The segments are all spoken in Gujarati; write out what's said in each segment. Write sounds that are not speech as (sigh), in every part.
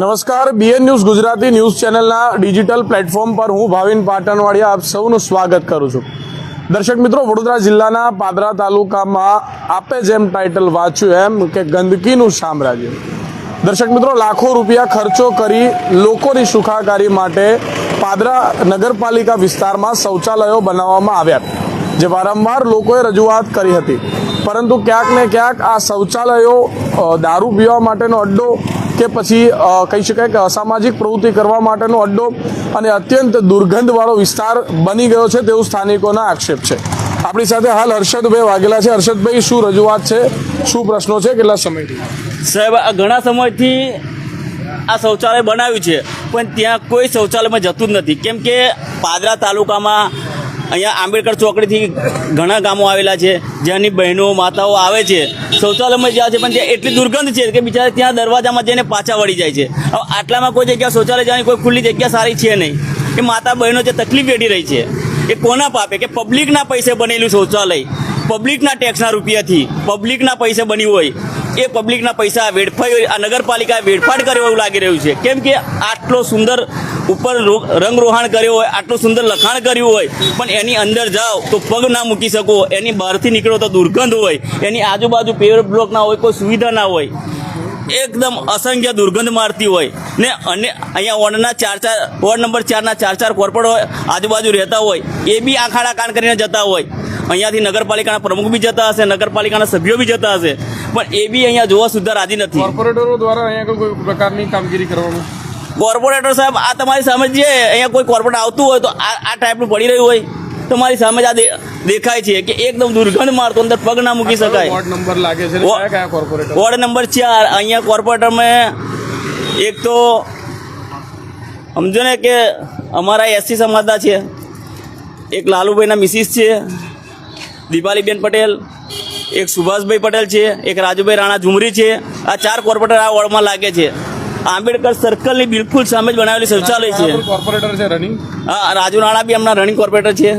નમસ્કાર બીએન ન્યૂઝ ગુજરાતી ન્યૂઝ ચેનલના ડિજિટલ પ્લેટફોર્મ પર હું ભાવિન પાટણવાડિયા આપ સૌનું સ્વાગત કરું છું. દર્શક મિત્રો, વડોદરા જિલ્લાના પાદરા તાલુકામાં આપે જેમ ટાઇટલ વાંચ્યું એમ કે ગંદકીનું સામ્રાજ્ય. દર્શક મિત્રો, લાખો રૂપિયા ખર્ચો કરી લોકોની સુખાકારી માટે પાદરા નગરપાલિકા વિસ્તારમાં શૌચાલયો બનાવવામાં આવ્યા જે વારંવાર લોકોએ રજૂઆત કરી હતી. પરંતુ ક્યાંક ને ક્યાંક આ શૌચાલયો દારૂ પીવા માટેનો અડ્ડો કે પછી કહી શકાય કે અસામાજિક પ્રવૃત્તિ કરવા માટેનો અડ્ડો અને અત્યંત દુર્ગંધવાળો વિસ્તાર બની ગયો છે તેવું સ્થાનિકોના આક્ષેપ છે. આપણી સાથે હાલ હર્ષદભાઈ વાઘેલા છે. હર્ષદભાઈ, શું રજૂઆત છે? શું પ્રશ્નો છે? કેટલા સમયથી સાહેબ, આ ઘણા સમયથી આ શૌચાલય બનાવ્યું છે, પણ ત્યાં કોઈ શૌચાલયમાં જતું જ નથી. કેમ કે પાદરા તાલુકામાં અહીંયા આંબેડકર ચોકડીથી ઘણા ગામો આવેલા છે જ્યાંની બહેનો, માતાઓ આવે છે. શૌચાલયમાં જ્યાં છે, પણ ત્યાં એટલી દુર્ગંધ છે કે બિચારા ત્યાં દરવાજામાં જઈને પાછા વળી જાય છે. હવે આટલામાં કોઈ જગ્યા શૌચાલય જવાની કોઈ ખુલ્લી જગ્યા સારી છે નહીં. કે માતા બહેનો જે તકલીફ વેઠી રહી છે, એ કોના પાપે? કે પબ્લિકના પૈસે બનેલું શૌચાલય, પબ્લિકના ટેક્સના રૂપિયાથી પબ્લિકના પૈસે બન્યું હોય, એ પબ્લિકના પૈસા વેડફાઈ, આ નગરપાલિકાએ વેડફાટ કર્યો એવું લાગી રહ્યું છે. કેમ કે આટલો સુંદર ઉપર રંગરોહાણ કર્યો હોય, આટલું સુંદર લખાણ કર્યું હોય, પણ એની અંદર જાઓ તો પગ ના મૂકી શકો. એની બહારથી નીકળો તો દુર્ગંધ હોય, એની આજુબાજુ પેવર બ્લોક ના હોય, કોઈ સુવિધા ના હોય. એકદમ અસંખ્ય દુર્ગંધ મારતી હોય. ને અને અહીંયા વોર્ડના ચાર ચાર વોર્ડ નંબર ચારના ચાર ચાર કોર્પોરેટ આજુબાજુ રહેતા હોય, એ બી આખાડા કાન કરીને જતા હોય. અહીંયાથી નગરપાલિકાના પ્રમુખ બી જતા હશે, નગરપાલિકાના સભ્યો બી જતા હશે. પણ એ બી અહીંયા જોવા સુધા રાજી નથી. કોર્પોરેટરો દ્વારા અહીંયા કોઈ પ્રકારની કામગીરી કરવામાં કોર્પોરેટર સાહેબ આ તમારી સામે જે અહીંયા કોઈ કોર્પોરેટ આવતું હોય તો આ આ ટાઈપનું પડી રહ્યું હોય. તમારી સામે જ આ દેખાય છે કે એકદમ દુર્ગંધ મારતો અંદર પગ ના મૂકી શકાય. વોર્ડ નંબર લાગે છે વોર્ડ નંબર ચાર અહીંયા કોર્પોરેટરમાં એક તો સમજો ને કે અમારા એસસી સમાજના છે. એક લાલુભાઈના મિસિસ છે દીપાલીબેન પટેલ એક સુભાષભાઈ પટેલ છે એક રાજુભાઈ રાણા ઝુમરી છે. આ ચાર કોર્પોરેટર આ વોર્ડમાં લાગે છે. આંબેડકર સર્કલની બિલકુલ સામે જ બનાવેલી શૌચાલય છે. કોર્પોરેટર છે રનિંગ? હા રાજુ રાણા બી એમના રનિંગ કોર્પોરેટર છે.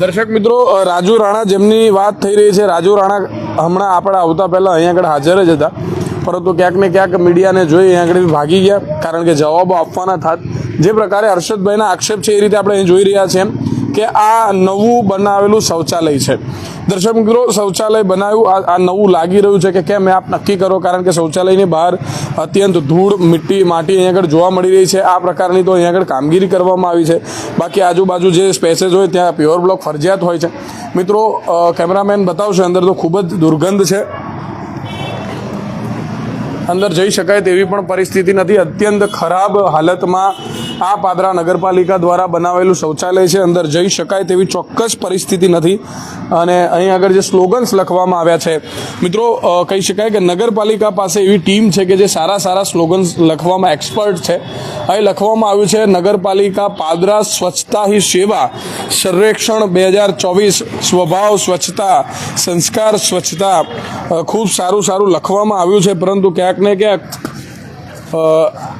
દર્શક મિત્રો રાજુ રાણા જેમની વાત થઈ રહી છે રાજુ રાણા હમણાં આપણે આવતા પહેલાં અહીંયા આગળ હાજર જ હતા. પરંતુ ક્યાંક ને ક્યાંક મીડિયાને જોઈ અહીંયા આગળ ભાગી ગયા કારણ કે જવાબો આપવાના થાત. જે પ્રકારે હર્ષદભાઈના આક્ષેપ છે એ રીતે આપણે અહીં જોઈ રહ્યા છીએ કે આ નવું બનાવેલું શૌચાલય છે. દર્શક મિત્રો, શૌચાલય બનાવ્યું, આ નવું લાગી રહ્યું છે કે કેમ એ આપ નક્કી કરો, કારણ કે શૌચાલયની બહાર અત્યંત ધૂળ, મીઠી માટી અહીંયા આગળ જોવા મળી રહી છે. આ પ્રકારની તો અહીંયા આગળ કામગીરી કરવામાં આવી છે. બાકી આજુબાજુ જે સ્પેસેસ હોય ત્યાં પ્યોર બ્લોક ફરજિયાત હોય છે. મિત્રો કેમેરામેન બતાવશે, અંદર તો ખૂબ જ દુર્ગંધ છે. અંદર જઈ શકાય તેવી પણ પરિસ્થિતિ નથી. અત્યંત ખરાબ હાલતમાં આ પાદરા નગરપાલિકા દ્વારા બનાવેલું શૌચાલય છે. અંદર જઈ શકાય તેવી ચોક્કસ પરિસ્થિતિ નથી. અને અહીં આગળ જે સ્લોગન્સ લખવામાં આવ્યા છે. મિત્રો કહી શકાય કે નગરપાલિકા પાસે એવી ટીમ છે કે જે સારા સારા સ્લોગન્સ લખવામાં એક્સપર્ટ છે. અહીં લખવામાં આવ્યું છે, નગરપાલિકા પાદરા સ્વચ્છતા હી સેવા, સર્વેક્ષણ બે હજાર ચોવીસ, સ્વભાવ સ્વચ્છતા, સંસ્કાર સ્વચ્છતા. ખૂબ સારું સારું લખવામાં આવ્યું છે. પરંતુ ક્યાંક ને ક્યાંક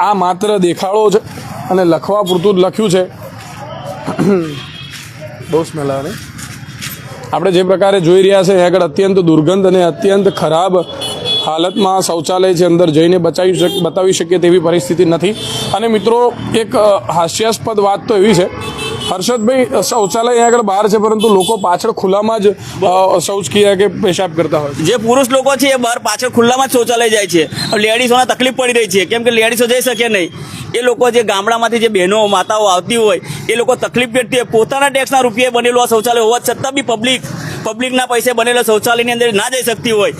આ માત્ર દેખાડો છે અને લખવા પૂરતું જ લખ્યું છે. બહુ સ્મેલ આવે. આપણે જે પ્રકારે જોઈ રહ્યા છે આગળ અત્યંત દુર્ગંધ અને અત્યંત ખરાબ હાલતમાં શૌચાલય છે અંદર જઈને બચાવી શક, બતાવી શકીએ તેવી પરિસ્થિતિ નથી. અને મિત્રો, એક હાસ્યાસ્પદ વાત તો એવી છે હર્ષદભાઈ શૌચાલય અહીંયા આગળ બહાર છે, પરંતુ લોકો પાછળ ખુલ્લામાં જ શૌચ ક્રિયા કે પેશાબ કરતા હોય જે પુરુષ લોકો છે, એ બહાર પાછળ ખુલ્લામાં જ શૌચાલય જાય છે. લેડીઝોને તકલીફ પડી રહી છે. કેમ કે લેડીઝો જઈ શકે નહીં. એ લોકો જે ગામડામાંથી જે બહેનો, માતાઓ આવતી હોય, એ લોકો તકલીફ હોય. પોતાના ટેક્સના રૂપિયે બનેલું આ શૌચાલય હોવા છતાં બી પબ્લિક, પબ્લિકના પૈસે બનેલા શૌચાલયની અંદર ના જઈ શકતી હોય.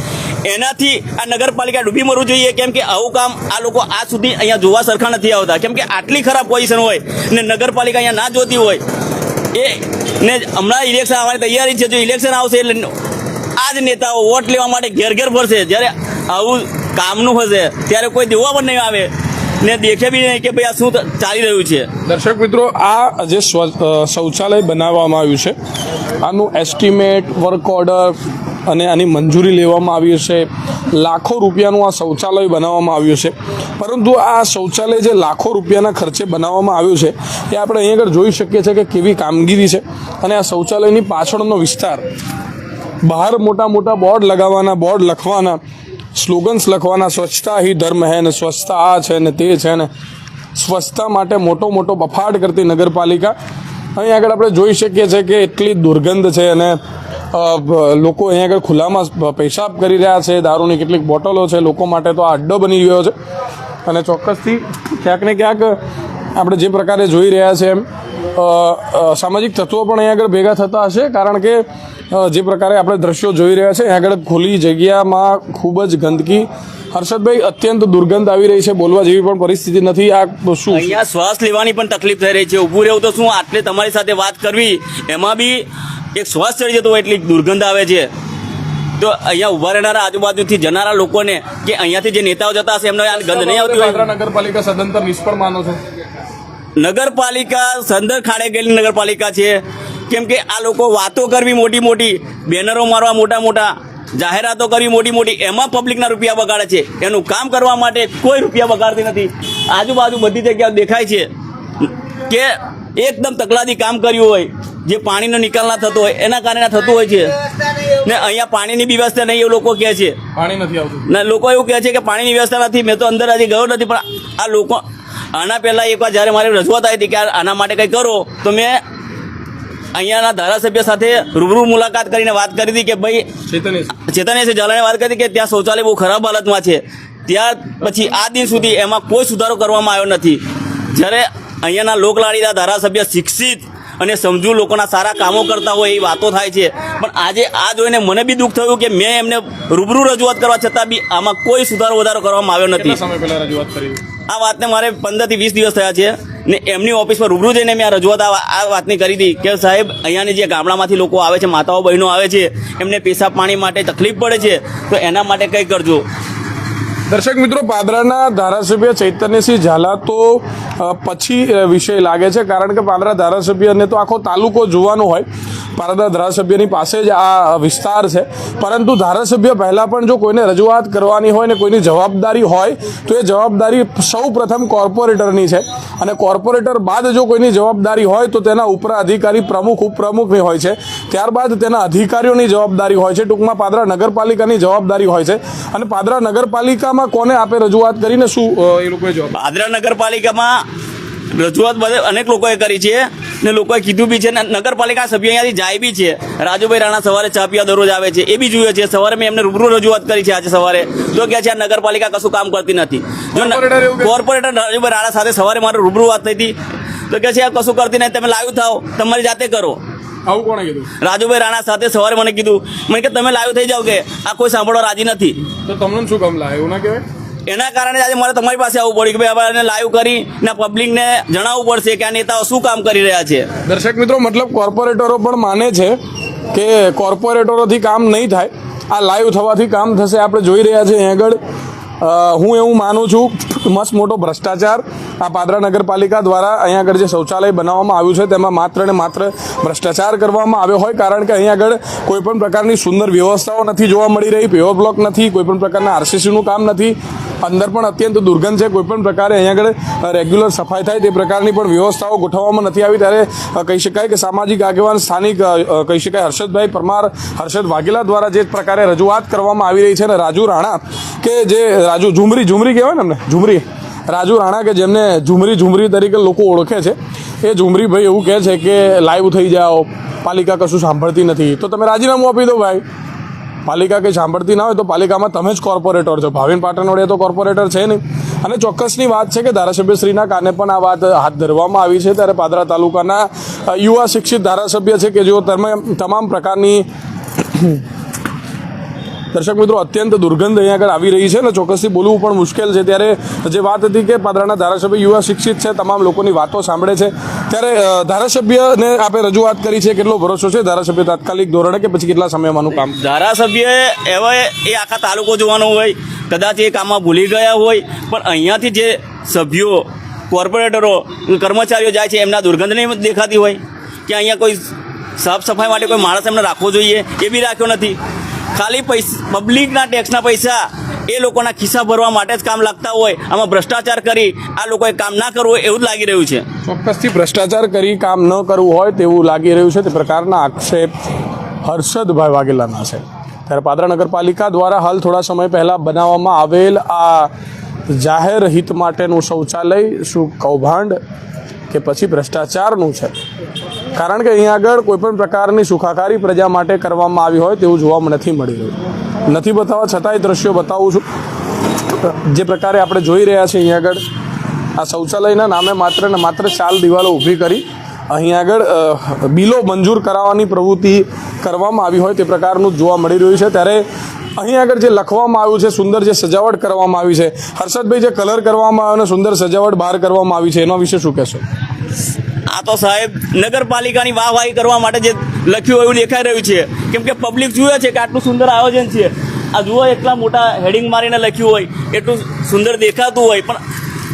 એનાથી આ નગરપાલિકા ડૂબી મરવું જોઈએ. કેમ કે આવું કામ આ લોકો આ સુધી અહીંયા જોવા સરખા નથી આવતા. કેમ કે આટલી ખરાબ પોઝિશન હોય ને નગરપાલિકા અહીંયા ના જોતી હોય એ ને હમણાં ઇલેક્શન આવવાની તૈયારી છે, જો ઇલેક્શન આવશે એટલે આ જ નેતાઓ વોટ લેવા માટે ઘેર ઘેર ફરશે. જ્યારે આવું કામનું હશે, ત્યારે કોઈ દેવા પણ નહીં આવે. ને દેખે બી નહીં કે ભાઈ આ શું ચાલી રહ્યું છે. દર્શક મિત્રો, આ જે શૌચાલય બનાવવામાં આવ્યું છે, આનું એસ્ટિમેટ વર્ક ઓર્ડર અને આની મંજૂરી લેવામાં આવી છે લાખો રૂપિયાનું આ શૌચાલય બનાવવામાં આવ્યું છે. પરંતુ આ શૌચાલય જે લાખો રૂપિયાના ખર્ચે બનાવવામાં આવ્યું છે, એ આપણે અહીં આગળ જોઈ શકીએ છીએ કે કેવી કામગીરી છે. અને આ શૌચાલયની પાછળનો વિસ્તાર, બહાર મોટા મોટા બોર્ડ લગાવવાના, બોર્ડ લખવાના સ્લોગન્સ લખવાના, સ્વચ્છતા હી ધર્મ હે ને સ્વચ્છતા આ છે ને તે છે ને. સ્વચ્છતા માટે મોટો મોટો બફાટ કરતી નગરપાલિકા. અહીં આગળ આપણે જોઈ શકીએ છીએ કે એટલી દુર્ગંધ છે અને લોકો અહીં આગળ ખુલ્લામાં પેશાબ કરી રહ્યા છે, દારૂની કેટલીક બોટલો છે, લોકો માટે તો આ અડ્ડો બની ગયો છે. અને ચોક્કસથી ક્યાંક ને ક્યાંક આપણે જે પ્રકારે જોઈ રહ્યા છે એમ સામાજિક તત્વો પણ અહીં આગળ ભેગા થતા હશે, કારણ કે જે પ્રકારે આપણે દ્રશ્યો જોઈ રહ્યા છે આગળ ખુલ્લી જગ્યામાં ખૂબ જ ગંદકી. હર્ષદભાઈ અત્યંત દુર્ગંધ આવી રહી છે બોલવા જેવી પણ પરિસ્થિતિ નથી. આ શું? અહીંયા શ્વાસ લેવાની પણ તકલીફ થઈ રહી છે. ઊભું રહેવું તો શું? આટલે તમારી સાથે વાત કરવી એમાં બી એક શ્વાસ ચડી જતો હોય એટલી દુર્ગંધ આવે છે. તો અહીંયા ઊભા રહેનારા આજુબાજુથી જનારા લોકોને કે અહીંયાથી જે નેતાઓ જતા હશે એમને આ ગંધ નહીં આવતી હોય? નગરપાલિકા સદંતર નિષ્ફળ માનો છો. નગરપાલિકા સંદર ખાડે ગયેલી નગરપાલિકા છે. કેમ કે આ લોકો વાતો કરવી મોટી મોટી બેનરો મારવા મોટા મોટા જાહેરાતો કરવી મોટી મોટી એમાં પબ્લિકના રૂપિયા બગાડે છે. એનું કામ કરવા માટે કોઈ રૂપિયા બગાડતી નથી. આજુબાજુ બધી જગ્યાઓ દેખાય છે કે એકદમ તકલાદી કામ કર્યું હોય જે પાણીનો નિકાલ ના થતો હોય એના કારણે થતું હોય છે. ને અહીંયા પાણીની બી વ્યવસ્થા નહીં એવું લોકો કહે છે. પાણી નથી આવતું. ને લોકો એવું કહે છે કે પાણીની વ્યવસ્થા નથી મેં તો અંદર હજી ગયો નથી પણ આ લોકો આના પહેલાં એકવાર જ્યારે મારી રજૂઆત આવી હતી કે આના માટે કંઈ કરો તો મેં અહીંયાના ધારાસભ્ય સાથે રૂબરૂ મુલાકાત કરીને વાત કરી હતી કે ભાઈ ચેતનેશ. ઝાલાને વાત કરી કે ત્યાં શૌચાલય બહુ ખરાબ હાલતમાં છે. ત્યાર પછી આ દિન સુધી એમાં કોઈ સુધારો કરવામાં આવ્યો નથી. જ્યારે અહીંયાના લોકલાડીના ધારાસભ્ય શિક્ષિત અને સમજુ લોકોના સારા કામો કરતા હોય એ વાતો થાય છે. પણ આજે આ જોઈને મને બી દુઃખ થયું કે મેં એમને રૂબરૂ રજૂઆત કરવા છતાં બી આમાં કોઈ સુધારો વધારો કરવામાં આવ્યો નથી. આ વાતને મારે પંદરથી વીસ દિવસ થયા છે. ને એમની ઓફિસમાં રૂબરૂ જઈને મેં આ રજૂઆત આ વાતની કરી હતી કે સાહેબ, અહીંયાની જે ગામડામાંથી લોકો આવે છે, માતાઓ, બહેનો આવે છે, એમને પેશાબ પાણી માટે તકલીફ પડે છે, તો એના માટે કંઈ કરજો. દર્શક મિત્રો, પાદરાના ધારાસભ્ય ચૈતન્યસિંહ ઝાલા તો પછી વિષય લાગે છે, કારણ કે પાદરા ધારાસભ્યને તો આખો તાલુકો જોવાનો હોય. પાદરા ધારાસભ્યની પાસે જ આ વિસ્તાર છે. પરંતુ ધારાસભ્ય પહેલાં પણ જો કોઈને રજૂઆત કરવાની હોય ને કોઈની જવાબદારી હોય, તો એ જવાબદારી સૌ પ્રથમ કોર્પોરેટરની છે. અને કોર્પોરેટર બાદ જો કોઈની જવાબદારી હોય, તો તેના ઉપરા અધિકારી પ્રમુખ, ઉપપ્રમુખની હોય છે. ત્યારબાદ તેના અધિકારીઓની જવાબદારી હોય છે. ટૂંકમાં પાદરા નગરપાલિકાની જવાબદારી હોય છે. અને પાદરા નગરપાલિકામાં કોને આપે રજૂઆત કરીને શું એ લોકોએ જવાબ પાદરા નગરપાલિકામાં રજૂઆત અનેક લોકોએ કરી છે. ને લોકોએ કીધું બી છે ને નગરપાલિકા સભ્ય અહીંયાથી જાય બી છે. રાજુભાઈ રાણા સવારે ચા પીવા દરરોજ આવે છે. એ બી જોઈએ છે. સવારે મેં એમને રૂબરૂ રજૂઆત કરી છે આજે સવારે. તો કે છે આ નગરપાલિકા કશું કામ કરતી નથી. જો કોર્પોરેટર કહે? રાજુભાઈ રાણા સાથે સવારે મારે રૂબરૂ વાત થઈ હતી. તો કે છે આ કશું કરતી નહીં તમે લાઈવ થાઓ. તમારી જાતે કરો. આવું કોણે કીધું? રાજુભાઈ રાણા સાથે સવારે મને કીધું. મને કે તમે લાઈવ થઈ જાઓ કે. આ કોઈ સાંભળવા રાજી નથી. તો તમને શું કામ લાવે એવું ના કહેવાય? એના કારણે આજે મારે તમારી પાસે આવવું પડ્યું કે ભાઈ આપણે લાઈવ કરી ને પબ્લિકને જણાવવું પડશે કે આ નેતાઓ શું કામ કરી રહ્યા છે. દર્શક મિત્રો, મતલબ કોર્પોરેટરો પણ માને છે કે કોર્પોરેટરોથી કામ નહીં થાય. આ લાઈવ થવાથી કામ થશે. આપણે જોઈ રહ્યા છીએ આગળ. હું એવું માનું છું, મસ્ત મોટો ભ્રષ્ટાચાર આ પાદરા નગરપાલિકા દ્વારા અહીંયા આગળ જે શૌચાલય બનાવવામાં આવ્યું છે, તેમાં માત્ર ને માત્ર ભ્રષ્ટાચાર કરવામાં આવ્યો હોય, કારણ કે અહીંયા આગળ કોઈ પણ પ્રકારની સુંદર વ્યવસ્થાઓ નથી જોવા મળી રહી પેવર બ્લોક નથી કોઈપણ પ્રકારના આરસીસીનું કામ નથી. અંદર પણ અત્યંત દુર્ગંધ છે. કોઈપણ પ્રકારે અહીંયા આગળ રેગ્યુલર સફાઈ થાય તે પ્રકારની પણ વ્યવસ્થાઓ ગોઠવવામાં નથી આવી. ત્યારે કહી શકાય કે સામાજિક આગેવાન, સ્થાનિક કહી શકાય હર્ષદભાઈ પરમાર, હર્ષદ વાઘેલા દ્વારા જે પ્રકારે રજૂઆત કરવામાં આવી રહી છે ને રાજુ રાણા કે જે, રાજુ ઝુમરી ઝુમરી કહેવાય ને એમને ઝુમરી. રાજુ રાણા કે જેમને ઝુમરી ઝુમરી તરીકે લોકો ઓળખે છે. એ ઝુમરીભાઈ એવું કહે છે કે લાઈવ થઈ જાઓ, પાલિકા કશું સાંભળતી નથી. તો તમે રાજીનામું આપી દો ભાઈ. પાલિકા કંઈ સાંભળતી ના હોય તો પાલિકામાં તમે જ કોર્પોરેટર છો. ભાવિન પાટણવાડિયા તો કોર્પોરેટર છે નહીં. અને ચોક્કસની વાત છે કે ધારાસભ્યશ્રીના કાને પણ આ વાત હાથ ધરવામાં આવી છે. ત્યારે પાદરા તાલુકાના યુવા શિક્ષિત ધારાસભ્ય છે કે જેઓ તમે તમામ પ્રકારની દર્શક મિત્રો, અત્યંત દુર્ગંધ અહીંયા આગળ આવી રહી છે અને ચોક્કસથી બોલવું પણ મુશ્કેલ છે. ત્યારે જે વાત હતી કે પાદરાના ધારાસભ્ય યુવા શિક્ષિત છે, તમામ લોકોની વાતો સાંભળે છે. ત્યારે ધારાસભ્યને આપણે રજૂઆત કરી છે, કેટલો ભરોસો છે ધારાસભ્ય તાત્કાલિક ધોરણે કે પછી કેટલા સમયમાંનું કામ? ધારાસભ્ય એવા એ આખા તાલુકો જોવાનો હોય, કદાચ એ કામમાં ભૂલી ગયા હોય, પણ અહીંયાથી જે સભ્યો, કોર્પોરેટરો, કર્મચારીઓ જાય છે, એમના દુર્ગંધ નહીં દેખાતી હોય કે અહીંયા કોઈ સાફ સફાઈ માટે કોઈ માણસ એમને રાખવો જોઈએ, એ બી રાખ્યો નથી. ખાલી પૈસા પબ્લિકના ટેક્સના પૈસા એ લોકોના ખિસ્સા ભરવા માટે જ કામ લાગતા હોય, આમાં ભ્રષ્ટાચાર કરી આ લોકોએ કામ ના કરવું એવું જ લાગી રહ્યું છે. ચોક્કસથી ભ્રષ્ટાચાર કરી કામ ન કરવું હોય તેવું લાગી રહ્યું છે તે પ્રકારના આક્ષેપ હર્ષદભાઈ વાઘેલાના છે. ત્યારે પાદરા નગરપાલિકા દ્વારા હાલ થોડા સમય પહેલાં બનાવવામાં આવેલ આ જાહેર હિત માટેનું શૌચાલય શું કૌભાંડ કે પછી ભ્રષ્ટાચારનું છે? કારણ કે અહીંયા આગળ કોઈપણ પ્રકારની સુખાકારી પ્રજા માટે કરવામાં આવી હોય તેવું જોવા નથી મળી રહ્યું. નથી બતાવવા છતાંય દ્રશ્યો બતાવું છું. જે પ્રકારે આપણે જોઈ રહ્યા છીએ અહીંયા આગળ, આ શૌચાલયના નામે માત્ર ને માત્ર ચાલ દિવાલો ઊભી કરી અહીં આગળ બિલો મંજૂર કરાવવાની પ્રવૃત્તિ કરવામાં આવી હોય તે પ્રકારનું જોવા મળી રહ્યું છે. ત્યારે અહીં આગળ જે લખવામાં આવ્યું છે, સુંદર જે સજાવટ કરવામાં આવી છે, હર્ષદભાઈ જે કલર કરવામાં આવ્યો અને સુંદર સજાવટ બહાર કરવામાં આવી છે, એના વિશે શું કહેશો? આ તો સાહેબ નગરપાલિકાની વાહવાહી કરવા માટે જે લખ્યું એવું દેખાઈ રહ્યું છે. કેમ કે પબ્લિક જુએ છે કે આટલું સુંદર આયોજન છે. આ જુઓ એટલા મોટા હેડિંગ મારીને લખ્યું હોય, એટલું સુંદર દેખાતું હોય, પણ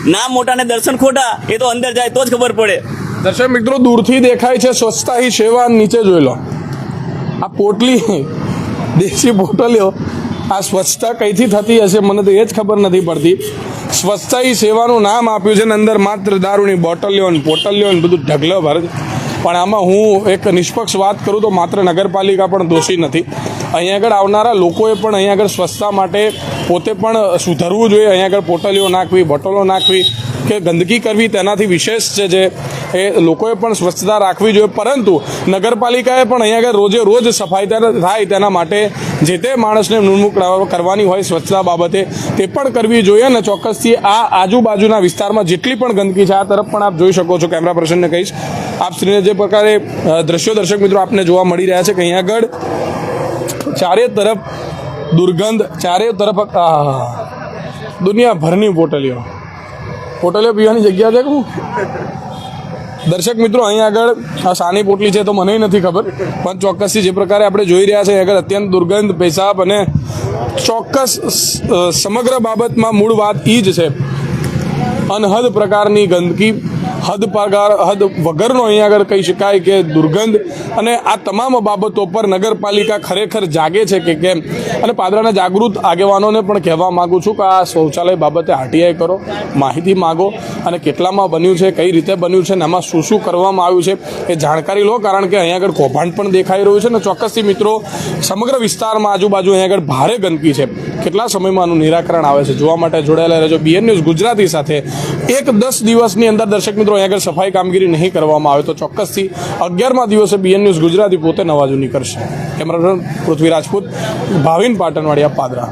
નામ મોટાને દર્શન ખોટા, એ તો અંદર જાય તો જ ખબર પડે. દર્શક મિત્રો, દૂરથી દેખાય છે સ્વચ્છતા સેવા, નીચે જોઈ લો. આ પોટલી, (laughs) દેશી પોટલીઓ આ સ્વચ્છતા કઈથી થતી હશે મને તો એ જ ખબર નથી પડતી. સ્વચ્છતા એ સેવાનું નામ આપ્યું છે ને અંદર માત્ર દારૂની બોટલીઓ ને પોટલીઓ ને બધું ઢગલો ભર પણ આમાં હું એક નિષ્પક્ષ વાત કરું તો માત્ર નગરપાલિકા પણ દોષી નથી. અહીંયા આગળ આવનારા લોકોએ પણ અહીંયા આગળ સ્વચ્છતા માટે પોતે પણ સુધરવું જોઈએ. અહીંયા આગળ પોટલીઓ નાખવી, બોટલો નાખવી કે ગંદકી કરવી તેનાથી વિશેષ છે જે એ લોકોએ પણ સ્વચ્છતા રાખવી જોઈએ. પરંતુ નગરપાલિકાએ પણ અહીંયા આગળ રોજે રોજ સફાઈ થાય તેના માટે જે તે માણસને નિમણૂક કરવાની હોય સ્વચ્છતા બાબતે તે પણ કરવી જોઈએ અને ચોક્કસથી આ આજુબાજુના વિસ્તારમાં જેટલી પણ ગંદકી છે, આ તરફ પણ આપ જોઈ શકો છો. કેમેરા પર્સનને કહીશ. આપ શ્રીને જે પ્રકારે દ્રશ્યો દર્શક મિત્રો આપને જોવા મળી રહ્યા છે કે અહીંયા આગળ ચારે તરફ દુર્ગંધ, ચારે તરફ દુનિયાભરની પોટલીઓ પોટલીઓ પીવાની જગ્યા છે કે હું? દર્શક મિત્રો, અહીં આગળ આ સાની પોટલી છે તો મને નથી ખબર, પણ ચોક્કસથી જે પ્રકારે આપણે જોઈ રહ્યા છે આગળ અત્યંત દુર્ગંધ, પેશાબ અને ચોક્કસ સમગ્ર બાબતમાં મૂળ વાત એ જ છે. અનહદ પ્રકારની ગંદકી. હદ પગાર, હદ વગરનો અહીં આગળ કહી શકાય કે દુર્ગંધ. અને આ તમામ બાબતો પર નગરપાલિકા ખરેખર જાગે છે કે કેમ? અને પાદરાના જાગૃત આગેવાનોને પણ કહેવા માગું છું કે આ શૌચાલય બાબતે આરટીઆઈ કરો, માહિતી માગો અને કેટલામાં બન્યું છે, કઈ રીતે બન્યું છે અને એમાં શું શું કરવામાં આવ્યું છે એ જાણકારી લો, કારણ કે અહીંયા આગળ કૌભાંડ પણ દેખાઈ રહ્યું છે. અને ચોક્કસથી મિત્રો, સમગ્ર વિસ્તારમાં આજુબાજુ અહીંયા આગળ ભારે ગંદકી છે. કેટલા સમયમાં આનું નિરાકરણ આવે છે? જોવા માટે જોડાયેલા રહેજો. બીએન ન્યૂઝ ગુજરાતી સાથે એક દસ દિવસની અંદર દર્શક મિત્રો અહીંયા આગળ સફાઈ કામગીરી નહીં કરવામાં આવે તો ચોક્કસથી અગિયારમા દિવસે બીએન ન્યૂઝ ગુજરાતી પોતે નવાજૂની કરશે. કેમેરામેન પૃથ્વી રાજપૂત ભાવિન પાટણવાડિયા, પાદરા.